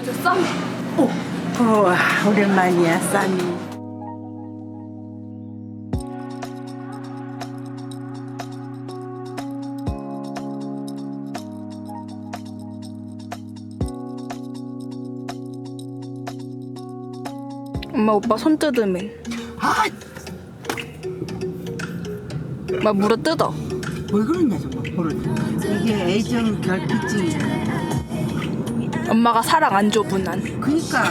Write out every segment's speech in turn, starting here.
쌈. 우와 오랜만이야 쌈이 엄마 오빠 손 뜯으면. 막 물어 뜯어. 왜 그러냐 정말 버릇 이게 애정 결핍증이야 엄마가 사랑 안 줘, 분한. 그니까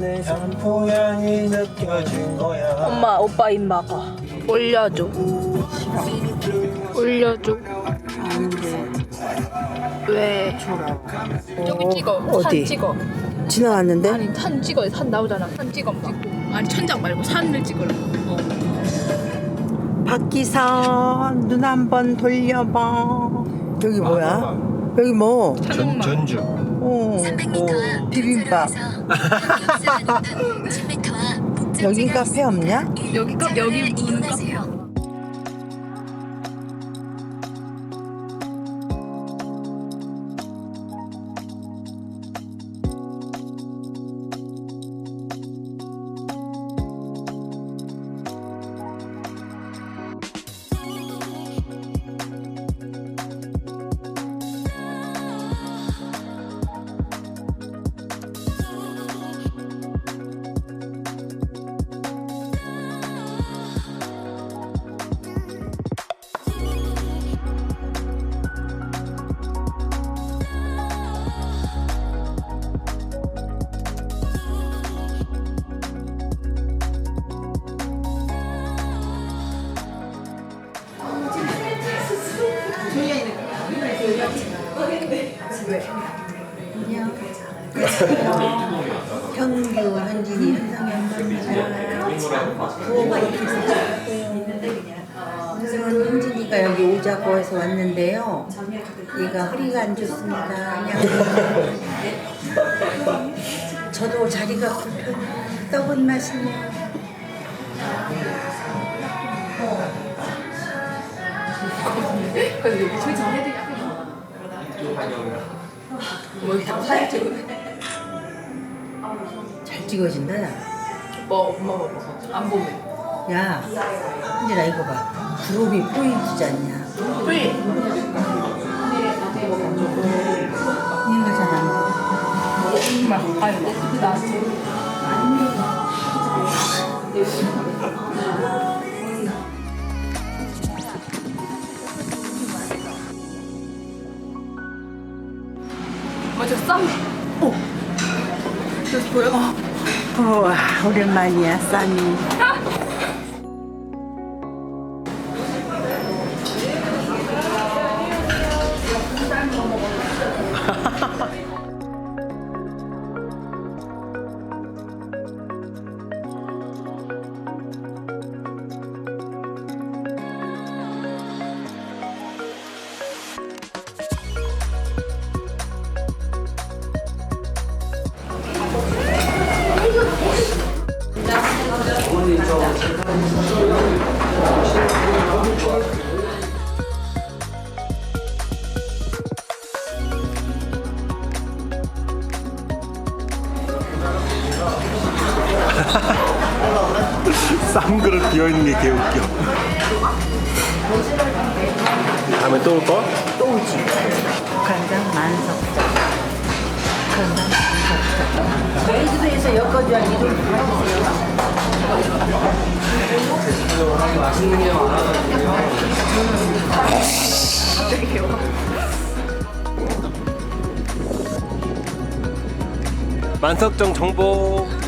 내 산포향이 느껴진 거야 엄마, 오빠 입 막아. 올려줘. 올려줘. 왜? 여기 찍어. 어디? 산 찍어. 지나갔는데 아니, 산 찍어. 산 나오잖아. 산 찍어. 찍고. 아니, 천장 말고 산을 찍으라. 어. 박기선 눈한번 돌려봐 여기 뭐야? 여기 뭐? 전, 전주. 어, 비빔밥. 여긴 카페 없냐? 여기 카 여기 현규, 현진이, 현상현 오늘은 현진이가 여기 오자고 해서 왔는데요. 얘가 허리가 안 좋습니다. 그냥 저도 자리가 불편해. 떡은 맛있네요. 그래서 여기 저기 전해드 리뭐 여기 다 사진 찍어. 잘 찍어진다. 야. 뭐 엄마 봐봐. 안 보면. 야, 현진아 이거 봐. 구름이 포인트지 않냐? 왜? 이거 잘안 엄마. 어 맞아 쌈. 어. 그래서 보여? 우와 오랜만이야 쌈이 쌈 그릇 비어있는 게 개웃겨. 다음에 또올 거? 또 오지. 간장 만석자 간장 만석자 메이드에서 엮어줘야 이 름 만석정 정복